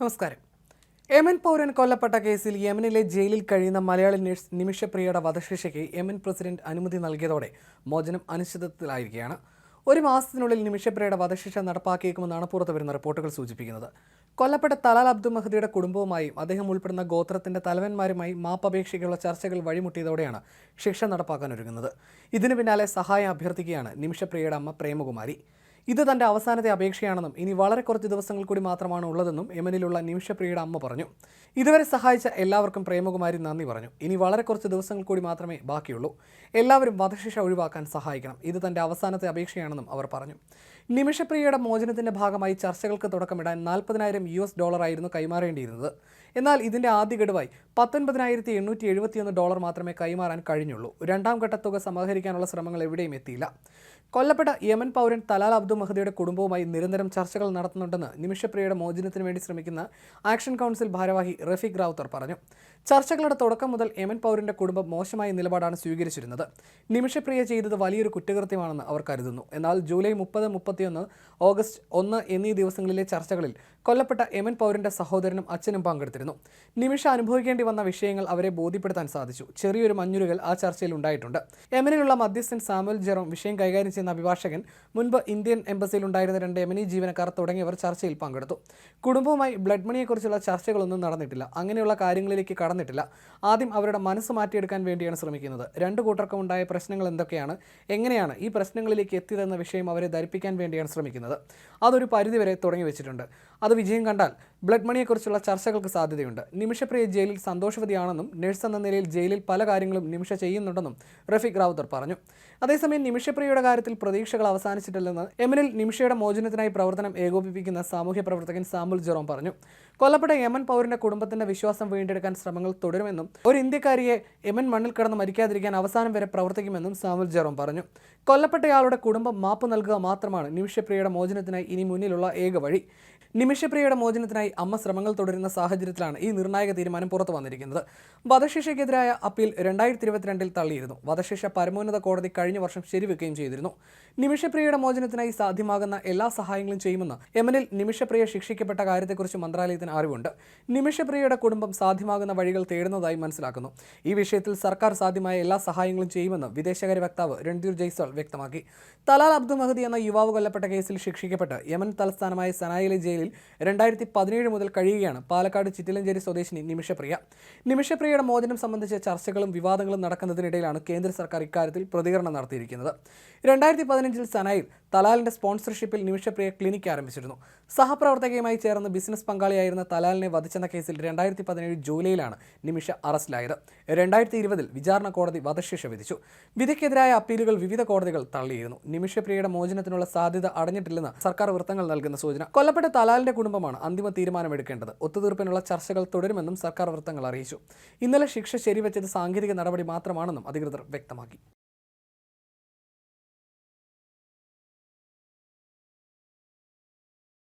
നമസ്കാരം. യമൻ പൗരൻ കൊല്ലപ്പെട്ട കേസിൽ യമനിലെ ജയിലിൽ കഴിയുന്ന മലയാളി നഴ്സ് നിമിഷപ്രിയയുടെ വധശിക്ഷയ്ക്ക് യമൻ പ്രസിഡന്റ് അനുമതി നൽകിയതോടെ മോചനം അനിശ്ചിതത്വത്തിലായിരിക്കുകയാണ് ഒരു മാസത്തിനുള്ളിൽ നിമിഷപ്രിയയുടെ വധശിക്ഷ നടപ്പാക്കിയേക്കുമെന്നാണ് പുറത്തുവരുന്ന റിപ്പോർട്ടുകൾ സൂചിപ്പിക്കുന്നത്. കൊല്ലപ്പെട്ട തലാൽ അബ്ദുൽ മഹദിയുടെ കുടുംബവുമായും അദ്ദേഹം ഉൾപ്പെടുന്ന ഗോത്രത്തിന്റെ തലവന്മാരുമായി മാപ്പപേക്ഷയ്ക്കുള്ള ചർച്ചകൾ വഴിമുട്ടിയതോടെയാണ് ശിക്ഷ നടപ്പാക്കാൻ ഒരുങ്ങുന്നത്. ഇതിനു പിന്നാലെ സഹായം അഭ്യർത്ഥിക്കുകയാണ് നിമിഷപ്രിയയുടെ അമ്മ പ്രേമകുമാരി. ഇത് തന്റെ അവസാനത്തെ അപേക്ഷയാണെന്നും ഇനി വളരെ കുറച്ച് ദിവസങ്ങൾ കൂടി മാത്രമാണ് ഉള്ളതെന്നും യമനിലുള്ള നിമിഷപ്രിയയുടെ അമ്മ പറഞ്ഞു. ഇതുവരെ സഹായിച്ച എല്ലാവർക്കും പ്രേമകുമാരി നന്ദി പറഞ്ഞു. ഇനി വളരെ കുറച്ച് ദിവസങ്ങൾ കൂടി മാത്രമേ ബാക്കിയുള്ളൂ. എല്ലാവരും വധശിക്ഷ ഒഴിവാക്കാൻ സഹായിക്കണം. ഇത് തന്റെ അവസാനത്തെ അപേക്ഷയാണെന്നും അവർ പറഞ്ഞു. നിമിഷപ്രിയയുടെ മോചനത്തിന്റെ ഭാഗമായി ചർച്ചകൾക്ക് തുടക്കമിടാൻ നാൽപ്പതിനായിരം യു എസ് ഡോളറായിരുന്നു കൈമാറേണ്ടിയിരുന്നത്. എന്നാൽ ഇതിന്റെ ആദ്യ ഗഡുവായി പത്തൊൻപതിനായിരത്തി എണ്ണൂറ്റി എഴുപത്തിയൊന്ന് ഡോളർ മാത്രമേ കൈമാറാൻ കഴിഞ്ഞുള്ളൂ. രണ്ടാം ഘട്ട തുക സമാഹരിക്കാനുള്ള ശ്രമങ്ങൾ എവിടെയും എത്തിയില്ല. കൊല്ലപ്പെട്ട യമൻ പൗരൻ തലാൽ അബ്ദുൽ മഹദിയുടെ കുടുംബവുമായി നിരന്തരം ചർച്ചകൾ നടത്തുന്നുണ്ടെന്ന് നിമിഷപ്രിയയുടെ മോചനത്തിന് വേണ്ടി ശ്രമിക്കുന്ന ആക്ഷൻ കൗൺസിൽ ഭാരവാഹി റഫീഖ് റാവുത്തർ പറഞ്ഞു. ചർച്ചകളുടെ തുടക്കം മുതൽ യമൻ പൗരന്റെ കുടുംബം മോശമായ നിലപാടാണ് സ്വീകരിച്ചിരുന്നത്. നിമിഷപ്രിയ ചെയ്തത് വലിയൊരു കുറ്റകൃത്യമാണെന്ന് അവർ കരുതുന്നു. എന്നാൽ ജൂലൈ മുപ്പത് മുപ്പത്തിയൊന്ന് ഓഗസ്റ്റ് ഒന്ന് എന്നീ ദിവസങ്ങളിലെ ചർച്ചകളിൽ കൊല്ലപ്പെട്ട യമൻ പൗരന്റെ സഹോദരനും അച്ഛനും പങ്കെടുത്തിരുന്നു. നിമിഷ അനുഭവിക്കേണ്ടി വന്ന വിഷയങ്ങൾ അവരെ ബോധ്യപ്പെടുത്താൻ സാധിച്ചു. ചെറിയൊരു മഞ്ഞുരുകൾ ആ ചർച്ചയിൽ ഉണ്ടായിട്ടുണ്ട്. എമനിലുള്ള മധ്യസ്ഥൻ സാമുൽ ജെറോം വിഷയം കൈകാര്യം ചെയ്യുന്ന അഭിഭാഷകൻ മുൻപ് ഇന്ത്യൻ എംബസിയിൽ ഉണ്ടായിരുന്ന രണ്ട് എമനി ജീവനക്കാർ തുടങ്ങിയവർ ചർച്ചയിൽ പങ്കെടുത്തു. കുടുംബവുമായി ബ്ലഡ് മണിയെക്കുറിച്ചുള്ള ചർച്ചകളൊന്നും നടന്നിട്ടില്ല. അങ്ങനെയുള്ള കാര്യങ്ങളിലേക്ക് കടന്നിട്ടില്ല. ആദ്യം അവരുടെ മനസ്സ് മാറ്റിയെടുക്കാൻ വേണ്ടിയാണ് ശ്രമിക്കുന്നത്. രണ്ട് കൂട്ടർക്കും ഉണ്ടായ പ്രശ്നങ്ങൾ എന്തൊക്കെയാണ്? എങ്ങനെയാണ് ഈ പ്രശ്നങ്ങളിലേക്ക് എത്തിയതെന്ന വിഷയം അവരെ ധരിപ്പിക്കാൻ വേണ്ടിയാണ് ശ്രമിക്കുന്നത്. അതൊരു പരിധിവരെ തുടങ്ങി വെച്ചിട്ടുണ്ട് അത് വിജയം കണ്ടാൽ ബ്ലഡ് മണിയെക്കുറിച്ചുള്ള ചർച്ചകൾക്ക് സാധ്യതയുണ്ട്. നിമിഷപ്രിയ ജയിലിൽ സന്തോഷവതിയാണെന്നും നഴ്സ് എന്ന നിലയിൽ ജയിലിൽ പല കാര്യങ്ങളും നിമിഷ ചെയ്യുന്നുണ്ടെന്നും റഫീഖ് റാവുത്തർ പറഞ്ഞു. അതേസമയം നിമിഷപ്രിയയുടെ കാര്യത്തിൽ പ്രതീക്ഷകൾ അവസാനിച്ചിട്ടില്ലെന്ന് യമനിൽ നിമിഷയുടെ മോചനത്തിനായി പ്രവർത്തനം ഏകോപിപ്പിക്കുന്ന സാമൂഹ്യ പ്രവർത്തകൻ സാമുൽ ജെറോം പറഞ്ഞു. കൊല്ലപ്പെട്ട യമൻ പൗരന്റെ കുടുംബത്തിന്റെ വിശ്വാസം വീണ്ടെടുക്കാൻ ശ്രമങ്ങൾ തുടരുമെന്നും ഒരു ഇന്ത്യക്കാരിയെ യമൻ മണ്ണിൽ കടന്ന് മരിക്കാതിരിക്കാൻ അവസാനം വരെ പ്രവർത്തിക്കുമെന്നും സാമുൽ ജെറോം പറഞ്ഞു. കൊല്ലപ്പെട്ടയാളുടെ കുടുംബം മാപ്പ് നൽകുക മാത്രമാണ് നിമിഷപ്രിയയുടെ മോചനത്തിനായി ഇനി മുന്നിലുള്ള ഏക വഴി. നിമിഷപ്രിയയുടെ മോചനത്തിനായി അമ്മ ശ്രമങ്ങൾ തുടരുന്ന സാഹചര്യത്തിലാണ് ഈ നിർണായക തീരുമാനം പുറത്തു വന്നിരിക്കുന്നത്. വധശിക്ഷയ്ക്കെതിരായ അപ്പീൽ രണ്ടായിരത്തി ഇരുപത്തിരണ്ടിൽ തള്ളിയിരുന്നു. വധശിക്ഷ പരമോന്നത കോടതി കഴിഞ്ഞ വർഷം ശരിവെക്കുകയും ചെയ്തിരുന്നു. നിമിഷപ്രിയയുടെ മോചനത്തിനായി സാധ്യമാകുന്ന എല്ലാ സഹായങ്ങളും ചെയ്യുമെന്ന് യമനിൽ നിമിഷപ്രിയ ശിക്ഷിക്കപ്പെട്ട കാര്യത്തെക്കുറിച്ച് മന്ത്രാലയത്തിന് അറിവുണ്ട്. നിമിഷപ്രിയയുടെ കുടുംബം സാധ്യമാകുന്ന വഴികൾ തേടുന്നതായി മനസ്സിലാക്കുന്നു. ഈ വിഷയത്തിൽ സർക്കാർ സാധ്യമായ എല്ലാ സഹായങ്ങളും ചെയ്യുമെന്ന് വിദേശകാര്യ വക്താവ് രൺധീർ ജയ്സ്വാൾ വ്യക്തമാക്കി. തലാൽ അബ്ദുൽ മഹദി എന്ന യുവാവ് കൊല്ലപ്പെട്ട കേസിൽ ശിക്ഷിക്കപ്പെട്ട് യമൻ തലസ്ഥാനമായ സനായിലെ ജയിലിൽ രണ്ടായിരത്തി പതിനേഴ് മുതൽ കഴിയുകയാണ്. പാലക്കാട് ചിറ്റിലഞ്ചേരി സ്വദേശിനി നിമിഷപ്രിയ. നിമിഷപ്രിയയുടെ മോചനം സംബന്ധിച്ച ചർച്ചകളും വിവാദങ്ങളും നടക്കുന്നതിനിടയിലാണ് കേന്ദ്ര സർക്കാർ ഇക്കാര്യത്തിൽ പ്രതികരണം നടത്തിയിരിക്കുന്നത്. രണ്ടായിരത്തി പതിനഞ്ചിൽ സനായിൽ തലാലിന്റെ സ്പോൺസർഷിപ്പിൽ നിമിഷപ്രിയ ക്ലിനിക്ക് ആരംഭിച്ചിരുന്നു. സഹപ്രവർത്തകയുമായി ചേർന്ന് ബിസിനസ് പങ്കാളിയായിരുന്ന തലാലിനെ വധിച്ചെന്ന കേസിൽ രണ്ടായിരത്തി പതിനേഴ് ജൂലൈയിലാണ് നിമിഷ അറസ്റ്റിലായത്. രണ്ടായിരത്തി ഇരുപതിൽ വിചാരണ കോടതി വധശിക്ഷ വിധിച്ചു. വിധിക്കെതിരായ അപ്പീലുകൾ വിവിധ കോടതികൾ തള്ളിയിരുന്നു. നിമിഷപ്രിയയുടെ മോചനത്തിനുള്ള സാധ്യത അടഞ്ഞിട്ടില്ലെന്ന് സർക്കാർ വൃത്തങ്ങൾ നൽകുന്ന സൂചന. കൊല്ലപ്പെട്ട തലാലിന്റെ കുടുംബമാണ് അന്തിമ തീരുമാനമെടുക്കേണ്ടത്. ഒത്തുതീർപ്പിനുള്ള ചർച്ചകൾ തുടരുമെന്നും സർക്കാർ വൃത്തങ്ങൾ അറിയിച്ചു. ഇന്നലെ ശിക്ഷ ശരിവെച്ചത് സാങ്കേതിക നടപടി മാത്രമാണെന്നും അധികൃതർ വ്യക്തമാക്കി.